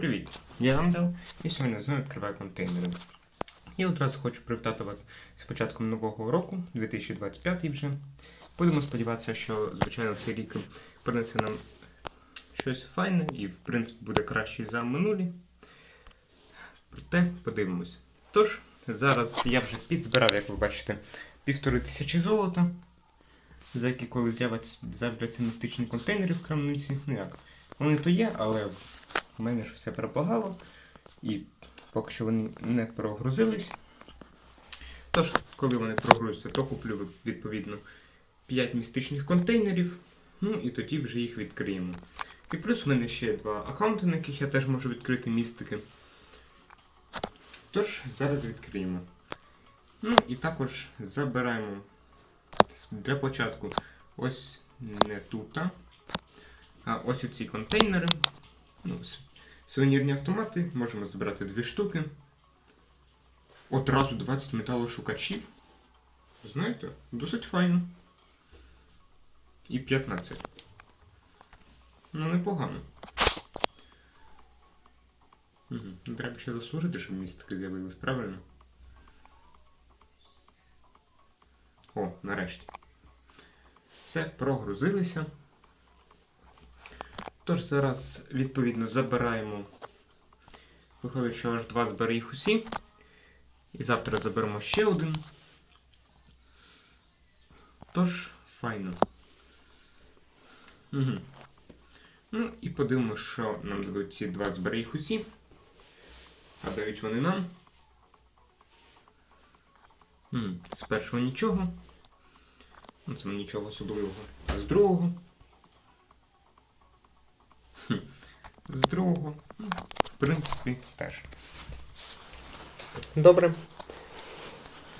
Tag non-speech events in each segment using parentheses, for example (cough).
Привіт! Я Андел і сьогодні знову відкриваю контейнери. І одразу хочу привітати вас з початком нового року, 2025 вже. Будемо сподіватися, що, звичайно, цей рік принесе нам щось файне і, в принципі, буде краще за минулі. Проте подивимось. Тож, зараз я вже підзбирав, як ви бачите, півтори тисячі золота, за які коли з'являться містичні контейнери в крамниці. Ну як, вони то є, але у мене все пропагало, і поки що вони не прогрузились. Тож, коли вони прогрузяться, то куплю відповідно 5 містичних контейнерів, ну і тоді вже їх відкриємо. І плюс у мене ще два аккаунти, на яких я теж можу відкрити містики. Тож, зараз відкриємо. Ну і також забираємо для початку ось не тут, а ось оці контейнери. Ну, сувенірні автомати, можемо збирати дві штуки. Одразу 20 металошукачів. Знаєте, досить файно. І 15. Ну, непогано. Угу. Треба ще заслужити, щоб містики з'явились, правильно? О, нарешті. Все, прогрузилися. Тож зараз, відповідно, забираємо. Виходить, що аж два збере їх усі. І завтра заберемо ще один. Тож, файно. Угу. Ну і подивимося, що нам дадуть ці два збере їх усі. А дають вони нам. З першого нічого. Ну, це нічого особливого. А з другого. З другого. В принципі, теж. Добре.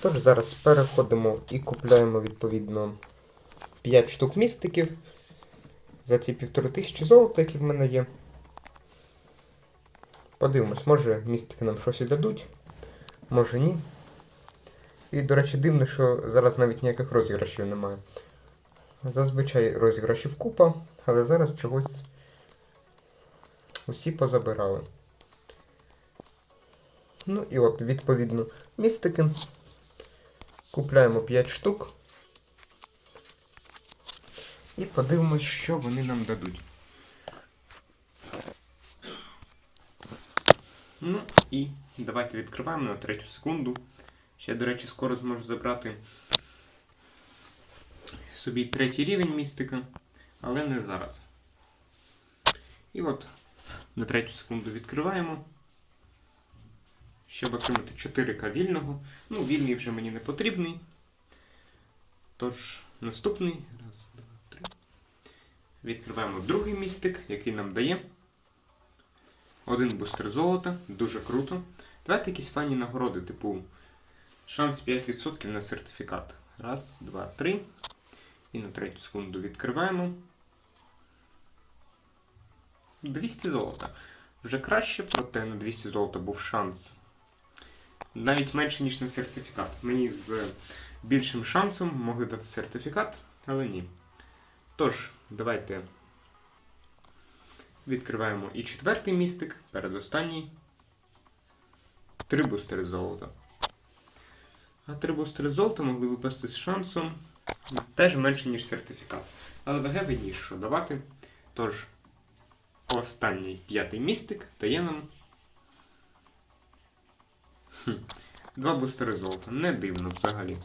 Тож зараз переходимо і купляємо відповідно 5 штук містиків за ці півтори тисячі золота, які в мене є. Подивимось, може містики нам щось і дадуть, може ні. І, до речі, дивно, що зараз навіть ніяких розіграшів немає. Зазвичай розіграшів купа, але зараз чогось усі позабирали. Ну і от, відповідно, містики. Купляємо 5 штук. І подивимось, що вони нам дадуть. Ну і давайте відкриваємо на третю секунду. Ще, до речі, скоро зможу забрати собі третій рівень містика, але не зараз. І от на третю секунду відкриваємо. Щоб отримати 4К вільного. Ну, вільний вже мені не потрібний. Тож, наступний. Раз, два, три. Відкриваємо другий містик, який нам дає. Один бустер золота, дуже круто. Давайте якісь фані нагороди, типу шанс 5% на сертифікат. Раз, два, три. І на третю секунду відкриваємо. 200 золота. Вже краще, проте на 200 золота був шанс. Навіть менше, ніж на сертифікат. Мені з більшим шансом могли дати сертифікат, але ні. Тож, давайте відкриваємо і четвертий містик, передостанній. Три бустери золота. А три бустери золота могли випасти з шансом теж менше, ніж сертифікат. Але ВГ видніше, давати. Тож, останній п'ятий містик дає нам. Два бустери золота. Не дивно взагалі.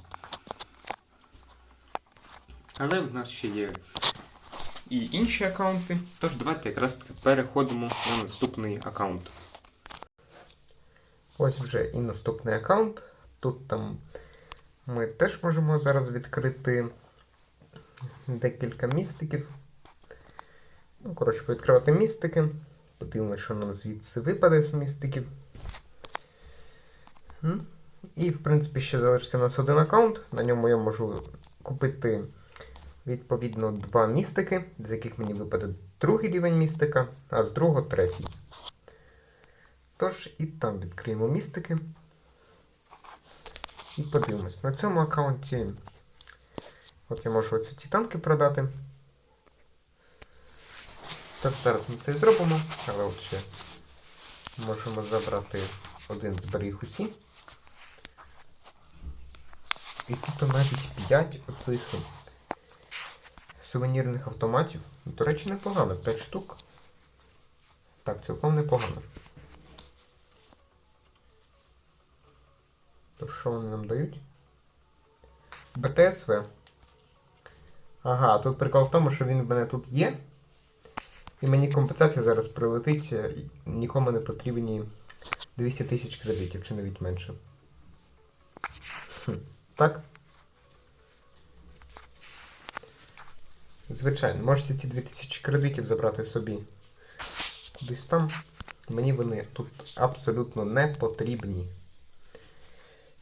Але в нас ще є і інші аккаунти. Тож давайте якраз таки переходимо на наступний аккаунт. Ось вже і наступний аккаунт. Тут там ми теж можемо зараз відкрити декілька містиків. Ну, коротше, відкривати містики. Подивимося, що нам звідси випаде з містиків. І, в принципі, ще залишиться у нас один аккаунт. На ньому я можу купити відповідно два містики, з яких мені випаде другий рівень містика, а з другого третій. Тож і там відкриємо містики. І подивимось. На цьому аккаунті. От я можу оці титанки продати. Так, зараз ми це і зробимо, але от ще можемо забрати один зберіг усі. І тут навіть 5 оцих сувенірних автоматів. До речі, непогано, 5 штук. Так, цілком непогано. То що вони нам дають? БТСВ. Ага, тут прикол в тому, що він в мене тут є. І мені компенсація зараз прилетить, е, нікому не потрібні 200 тисяч кредитів, чи навіть менше. Хм. Так? Звичайно, можете ці 2000 кредитів забрати собі кудись там. Мені вони тут абсолютно не потрібні.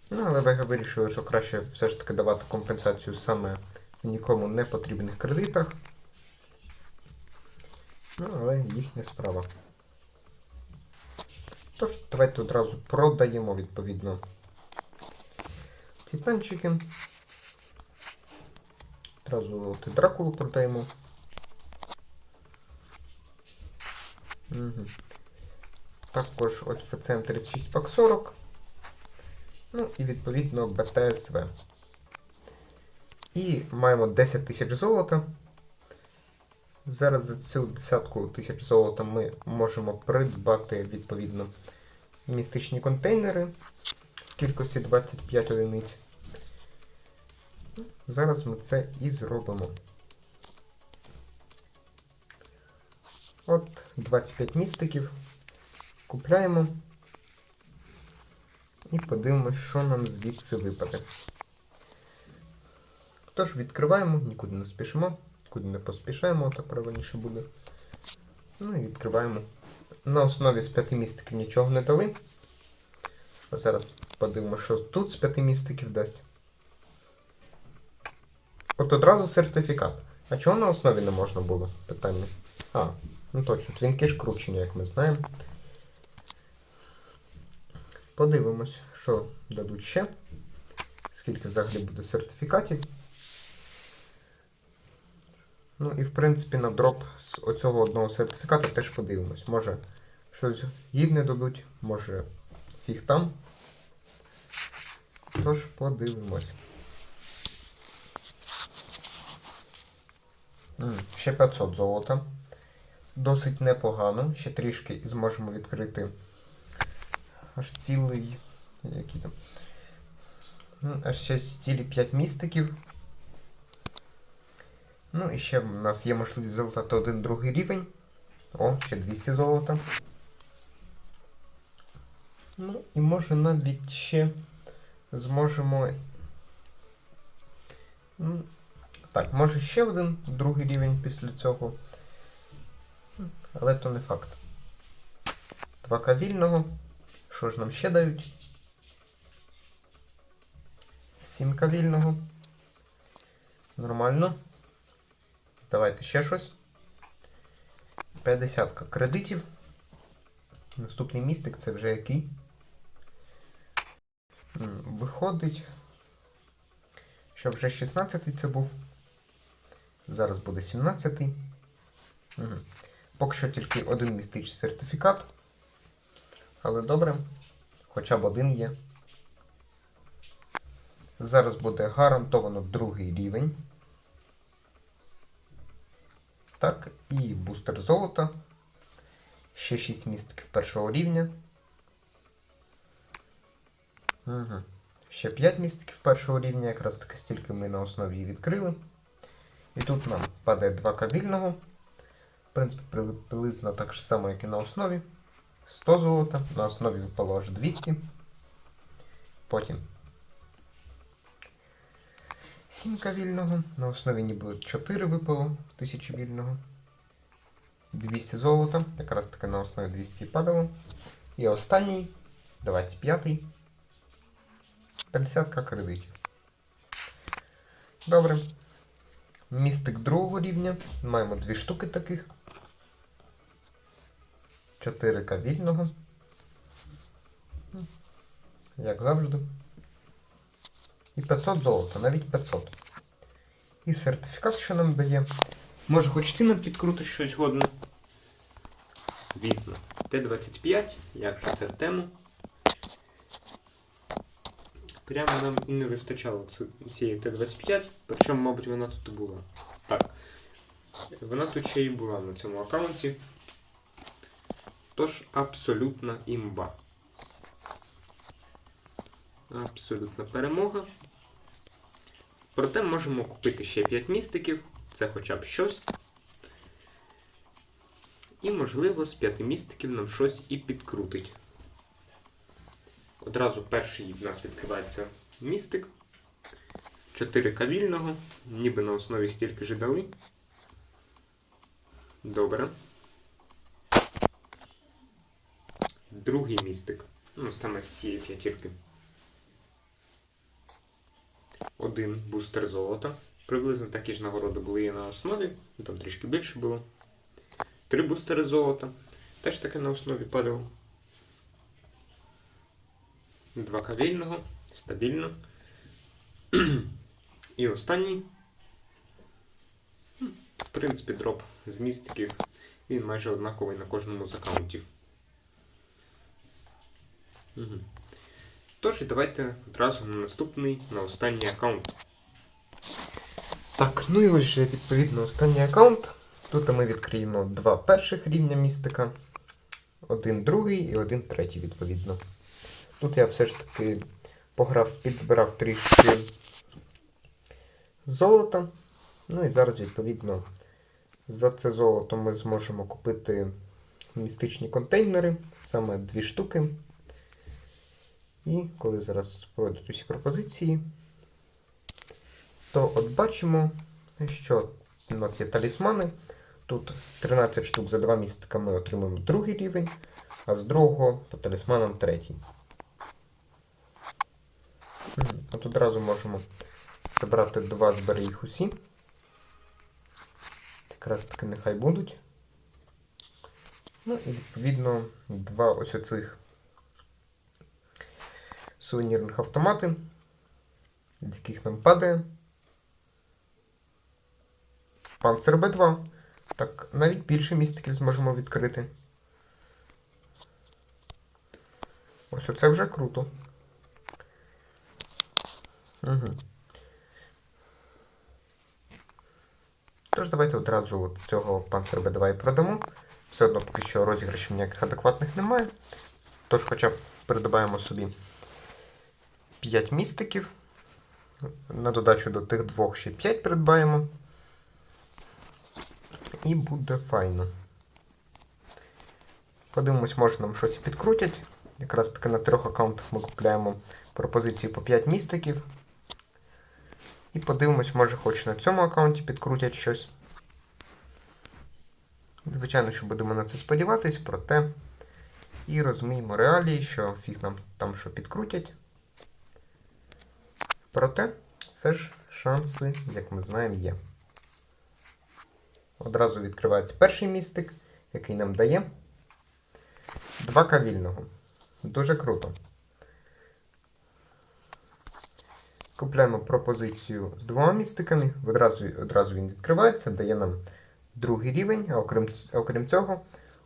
Ну, але ви вирішили, що краще все ж таки давати компенсацію саме нікому не потрібних кредитах. Ну, але їхня справа. Тож, давайте одразу продаємо відповідно ці танчики. Одразу от Дракулу продаємо. Угу. Також от ФЦМ 36 пак 40. Ну і відповідно БТСВ. І маємо 10 тисяч золота. Зараз за цю десятку тисяч золота ми можемо придбати відповідно містичні контейнери в кількості 25 одиниць. Зараз ми це і зробимо. От 25 містиків. Купляємо. І подивимось, що нам звідси випаде. Тож відкриваємо, нікуди не спішимо, нікуди не поспішаємо, так правильніше буде. Ну і відкриваємо. На основі з п'яти містиків нічого не дали. Ось зараз подивимося, що тут з п'яти містиків дасть. От одразу сертифікат. А чого на основі не можна було? Питання. А, ну точно, твінки ж кручені, як ми знаємо. Подивимось, що дадуть ще. Скільки взагалі буде сертифікатів. Ну і в принципі на дроп з оцього одного сертифіката теж подивимось. Може щось гідне дадуть, може фіг там. Тож подивимось. Ще 500 золота. Досить непогано. Ще трішки і зможемо відкрити аж цілий. Який там? Аж ще цілі 5 містиків. Ну і ще в нас є можливість залутати один другий рівень. О, ще 200 золота. Ну і може навіть ще зможемо. Ну, Так, може ще один другий рівень після цього. Але то не факт. Два вільного. Що ж нам ще дають? Сімка вільного. Нормально. Давайте ще щось. 50 кредитів. Наступний містик це вже який? Виходить, що вже 16-й це був. Зараз буде 17. Угу. Поки що тільки один містичний сертифікат. Але добре, хоча б один є. Зараз буде гарантовано другий рівень. Так, і бустер золота. Ще 6 містків першого рівня. Угу. Ще 5 містків першого рівня, якраз таки стільки ми на основі і відкрили. І тут нам падає 2 кабільного. В принципі, приблизно так же само, як і на основі. 100 золота, на основі випало аж 200. Потім 7 вільного, на основі ніби 4 випало, 1000 вільного. 200 золота, якраз таки на основі 200 падало. І останній, 25-й, 50 кредитів. Добре. Містик другого рівня. Маємо дві штуки таких. 4К вільного. Як завжди. І 500 золота, навіть 500. І сертифікат, що нам дає. Може, хоч ти нам підкрутиш щось годне? Звісно. Т-25, як же це в тему. Прямо нам і не вистачало цієї Т-25, причому, мабуть, вона тут і була. Так. Вона тут ще і була на цьому аккаунті. Тож абсолютна імба. Абсолютна перемога. Проте можемо купити ще 5 містиків, це хоча б щось. І, можливо, з 5 містиків нам щось і підкрутить. Одразу перший в нас відкривається містик. 4 кавільного, ніби на основі стільки ж дали. Добре. Другий містик. Ну, саме з цієї п'ятірки. Один бустер золота. Приблизно такі ж нагороди були і на основі, ну, там трішки більше було. Три бустери золота. Теж таке на основі падало. Два кавільного. Стабільно. (clears throat) І останній. В принципі, дроп з містиків. Він майже однаковий на кожному з аккаунтів. Угу. Тож, і давайте одразу на наступний, на останній аккаунт. Так, ну і ось же відповідно останній аккаунт. Тут ми відкриємо два перших рівня містика, один другий і один третій, відповідно. Тут я все ж таки пограв, підзбирав трішки золота. Ну і зараз, відповідно, за це золото ми зможемо купити містичні контейнери, саме дві штуки. І коли зараз пройдуть усі пропозиції, то от бачимо, що у нас є талісмани. Тут 13 штук за два містика ми отримуємо другий рівень, а з другого по талісманам третій. От одразу можемо забрати два, збери їх усі. Якраз таки нехай будуть. Ну і відповідно два ось оцих сувенірних автомати, з яких нам падає. Панцер Б2. Так, навіть більше містиків зможемо відкрити. Ось оце вже круто. Угу. Тож давайте одразу от цього панцер Б2 і продамо. Все одно поки що розіграшів ніяких адекватних немає. Тож хоча б придбаємо собі 5 містиків. На додачу до тих двох ще 5 придбаємо. І буде файно. Подивимось, може нам щось підкрутять. Якраз таки на трьох аккаунтах ми купляємо пропозиції по 5 містиків. І подивимось, може хоч на цьому аккаунті підкрутять щось. Звичайно, що будемо на це сподіватись, проте і розуміємо реалії, що фіг нам там що підкрутять. Проте, все ж шанси, як ми знаємо, є. Одразу відкривається перший містик, який нам дає два кавільного. Дуже круто. Купляємо пропозицію з двома містиками. Одразу, одразу він відкривається, дає нам другий рівень, а окрім, окрім цього,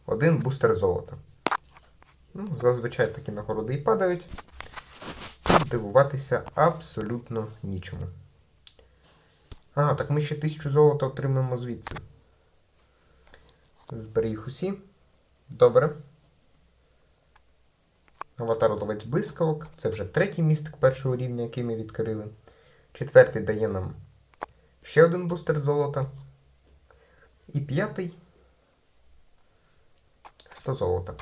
один бустер золота. Ну, зазвичай такі нагороди і падають. Дивуватися абсолютно нічому. А, так ми ще тисячу золота отримаємо звідси. Зберіг усі. Добре. Аватар ловець блискавок. Це вже третій містик першого рівня, який ми відкрили. Четвертий дає нам ще один бустер золота. І п'ятий 100 золота.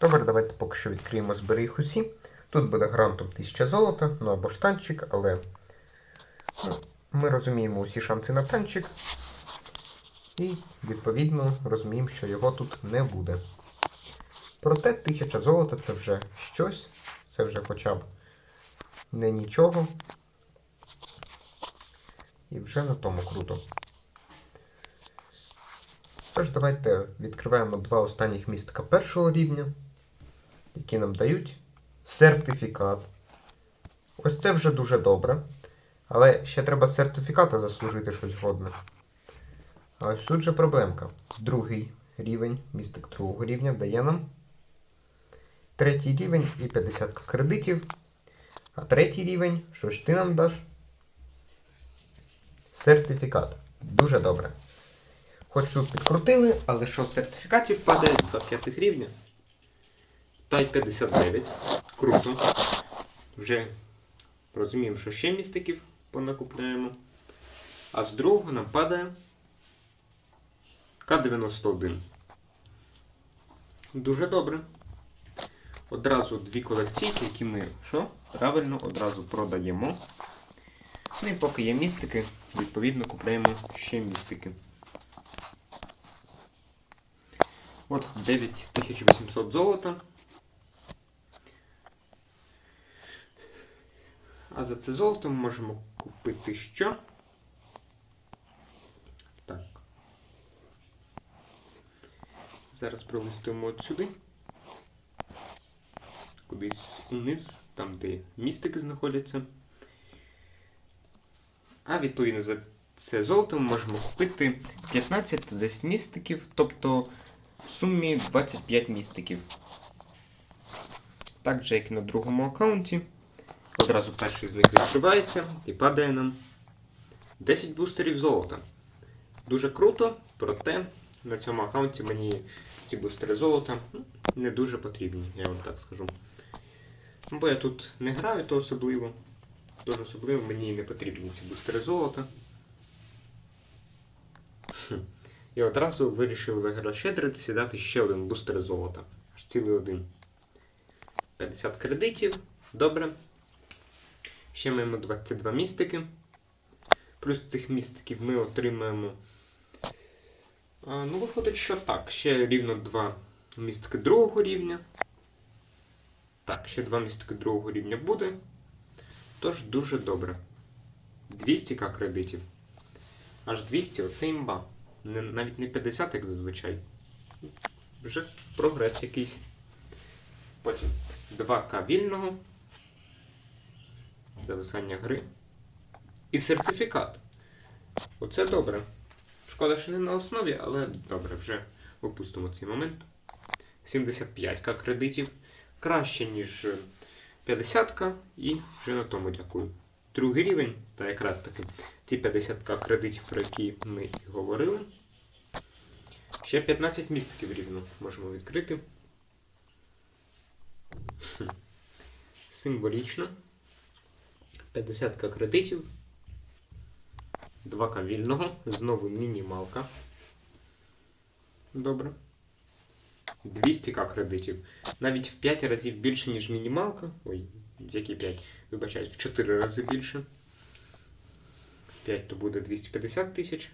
Добре, давайте поки що відкриємо зберіг усі. Тут буде грантом 1000 золота, ну або ж танчик, але ми розуміємо усі шанси на танчик. І, відповідно, розуміємо, що його тут не буде. Проте 1000 золота це вже щось, це вже хоча б не нічого. І вже на тому круто. Тож, давайте відкриваємо два останніх містика першого рівня, які нам дають сертифікат. Ось це вже дуже добре. Але ще треба з сертифіката заслужити щось годне. А ось тут же проблемка. Другий рівень, містик другого рівня дає нам Третій рівень і 50 кредитів. А третій рівень, що ж ти нам даш? Сертифікат. Дуже добре. Хоч тут підкрутили, але що з сертифікатів падає 2 п'ятих рівня. Та й 59. Круто. Вже розуміємо, що ще містиків понакупляємо. А з другого нам падає К-91. Дуже добре. Одразу дві колекційки, які ми що? Правильно одразу продаємо. Ну і поки є містики, відповідно купляємо ще містики. От 9800 золота. А за це золото ми можемо купити що? Так. Зараз пролистуємо от сюди. Кудись униз, там де містики знаходяться. А відповідно за це золото ми можемо купити 15 та 10 містиків, тобто в сумі 25 містиків. Так же, як і на другому аккаунті. Одразу перший з них відкривається і падає нам 10 бустерів золота. Дуже круто, проте на цьому аккаунті мені ці бустери золота ну, не дуже потрібні, я вам так скажу. Бо я тут не граю, то особливо. Тож особливо мені не потрібні ці бустери золота. І одразу вирішив вигрощедритися і дати ще один бустер золота. Аж цілий один. 50 кредитів. Добре. Ще маємо 22 містики. Плюс цих містиків ми отримаємо. Ну, виходить, що так. Ще рівно 2 містики другого рівня. Так, ще 2 містики другого рівня буде. Тож дуже добре. 200к кредитів. Аж 200 оце імба. Не, навіть не 50, як зазвичай. Вже прогрес якийсь. Потім 2К вільного. Зависання гри. І сертифікат. Оце добре. Шкода, що не на основі, але добре, вже опустимо цей момент. 75к кредитів. Краще, ніж 50к, і вже на тому дякую. Другий рівень, та якраз таки ці 50к кредитів, про які ми і говорили. Ще 15 містків рівно можемо відкрити. Символічно. 50к кредитів. 2к вільного. Знову мінімалка. Добре. 200к кредитів. Навіть в 5 разів більше, ніж мінімалка. Ой, які 5? Вибачаюсь, в 4 рази більше. 5 то буде 250 тисяч.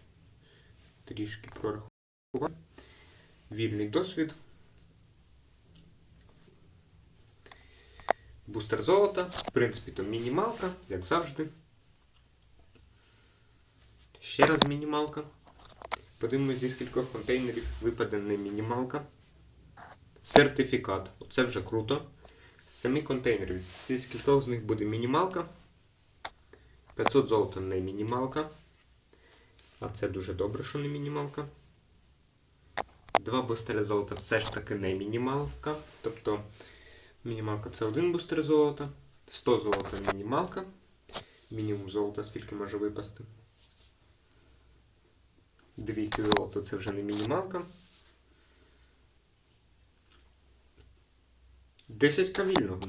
Трішки прорахувати. Вільний досвід. Бустер золота. В принципі, то мінімалка, як завжди. Ще раз мінімалка. Подивимось, зі скількох контейнерів випаде не мінімалка. Сертифікат. Оце вже круто. З 7 контейнерів. Зі скількох з них буде мінімалка. 500 золота не мінімалка. А це дуже добре, що не мінімалка. Два бустери золота все ж таки не мінімалка. Тобто мінімалка це один бустер золота. 100 золота мінімалка. Мінімум золота скільки може випасти. 200 золота це вже не мінімалка. 10 кавільного.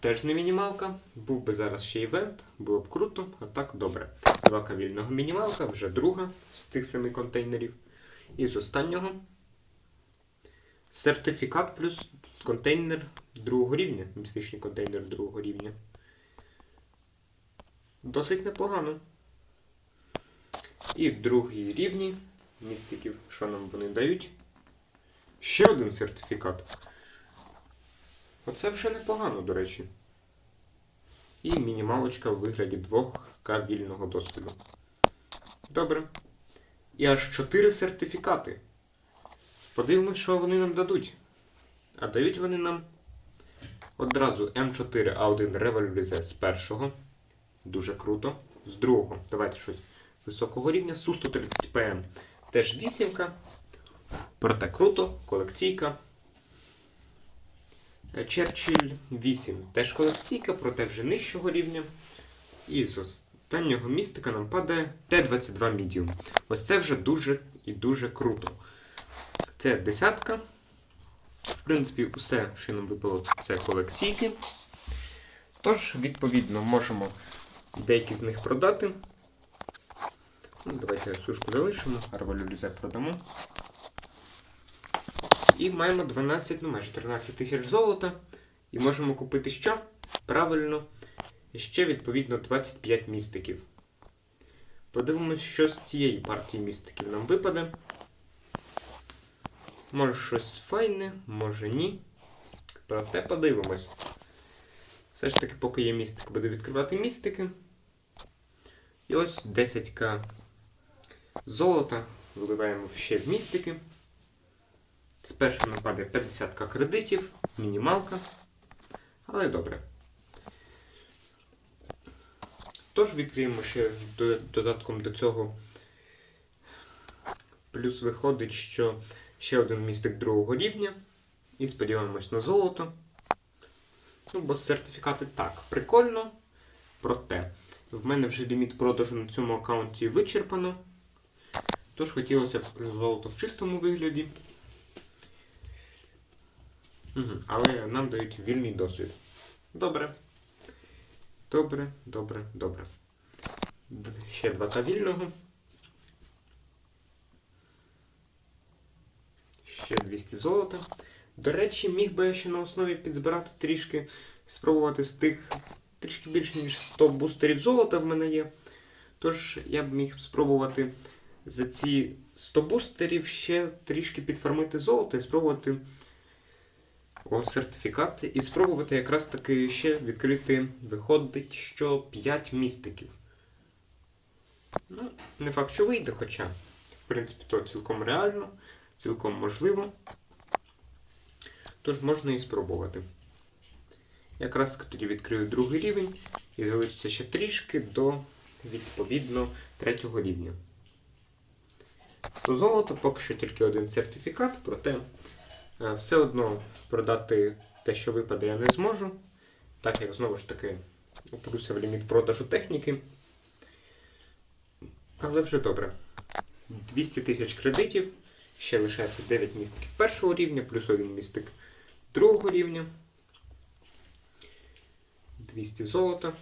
Теж не мінімалка. Був би зараз ще івент, було б круто, а так добре. Два кавільного мінімалка, вже друга з цих семи контейнерів. І з останнього сертифікат плюс контейнер другого рівня. Містичний контейнер другого рівня. Досить непогано. І другий рівні містиків, що нам вони дають? Ще один сертифікат. Оце вже непогано, до речі. І мінімалочка в вигляді 2К вільного досвіду. Добре. І аж 4 сертифікати. Подивимось, що вони нам дадуть. А дають вони нам одразу М4А1 револьвізе з першого. Дуже круто. З другого. Давайте щось високого рівня. Су-130 ПМ. Теж вісімка. Проте круто, колекційка. Е, Черчилль 8. Теж колекційка, проте вже нижчого рівня. І з останнього містика нам падає Т-22 Medium. Ось це вже дуже і дуже круто. Це десятка. В принципі, усе, що нам випало, це колекційки. Тож, відповідно, можемо деякі з них продати. Ну, давайте сушку залишимо, революзе продамо. І маємо 12, ну майже 13 тисяч золота. І можемо купити що? Правильно, ще відповідно 25 містиків. Подивимось, що з цієї партії містиків нам випаде. Може щось файне, може ні. Проте подивимось. Все ж таки, поки є містик, буду відкривати містики. І ось 10к золота виливаємо ще в містики. Спершу нам падає 50к кредитів, мінімалка. Але добре. Тож відкриємо ще додатком до цього. Плюс виходить, що ще один містик другого рівня. І сподіваємось на золото. Ну, бо сертифікати так, прикольно. Проте, в мене вже ліміт продажу на цьому аккаунті вичерпано. Тож хотілося б золото в чистому вигляді. Угу. Але нам дають вільний досвід. Добре. Добре, добре, добре. Ще 2К вільного. Ще 200 золота. До речі, міг би я ще на основі підзбирати трішки, спробувати з тих трішки більше, ніж 100 бустерів золота в мене є. Тож я б міг спробувати за ці 100 бустерів ще трішки підфармити золото і спробувати о, сертифікат. І спробувати якраз таки ще відкрити, виходить, що 5 містиків. Ну, не факт, що вийде, хоча, в принципі, то цілком реально, цілком можливо. Тож можна і спробувати. Якраз тоді відкрию другий рівень і залишиться ще трішки до відповідно третього рівня. 100 золота, поки що тільки один сертифікат, проте е, все одно продати те, що випаде, я не зможу. Так як знову ж таки упруся в ліміт продажу техніки. Але вже добре. 200 тисяч кредитів. Ще лишається 9 містиків першого рівня, плюс один містик другого рівня. 200 золота.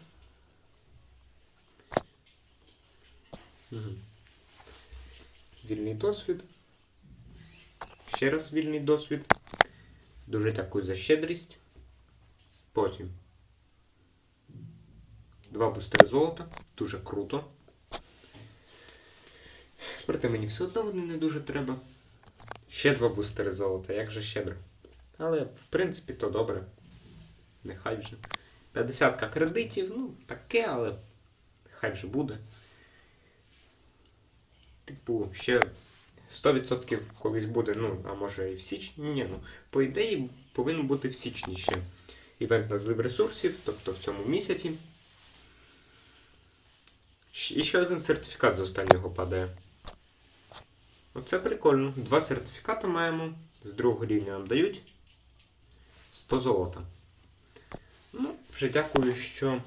Угу. Вільний досвід. Ще раз вільний досвід. Дуже дякую за щедрість. Потім. Два бустери золота. Дуже круто. Проте мені все одно вони не дуже треба. Ще два бустери золота, як же щедро. Але, в принципі, то добре. Нехай вже. 50 кредитів, ну, таке, але хай вже буде. Типу, ще 100% колись буде, ну, а може і в січні. Ні, ну, по ідеї повинен бути в січні ще івент на злив ресурсів, тобто в цьому місяці. І ще один сертифікат з останнього падає. Оце прикольно. Два сертифікати маємо. З другого рівня нам дають 100 золота. Ну, вже дякую, що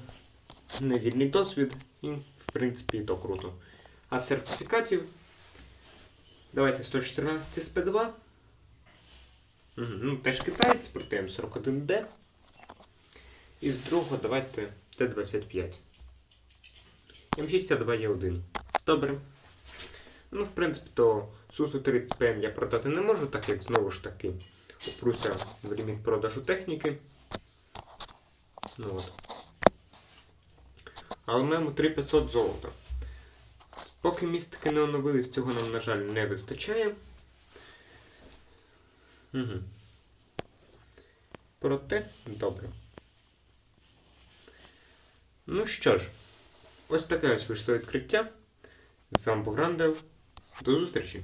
не вільний досвід, і, в принципі, то круто. А сертифікатів. Давайте 114 СП2. Угу, ну, теж китаєць, проте М41D. І з другого давайте Т-25. М6А2 є 1. Добре. Ну, в принципі, то Сусу 30 ПМ я продати не можу, так як знову ж таки упруся в ліміт продажу техніки. Ну от. Але маємо 3500 золота. Поки містики не оновились, цього нам, на жаль, не вистачає. Угу. Проте, добре. Ну що ж, ось таке ось вийшло відкриття. З вами. До зустрічі!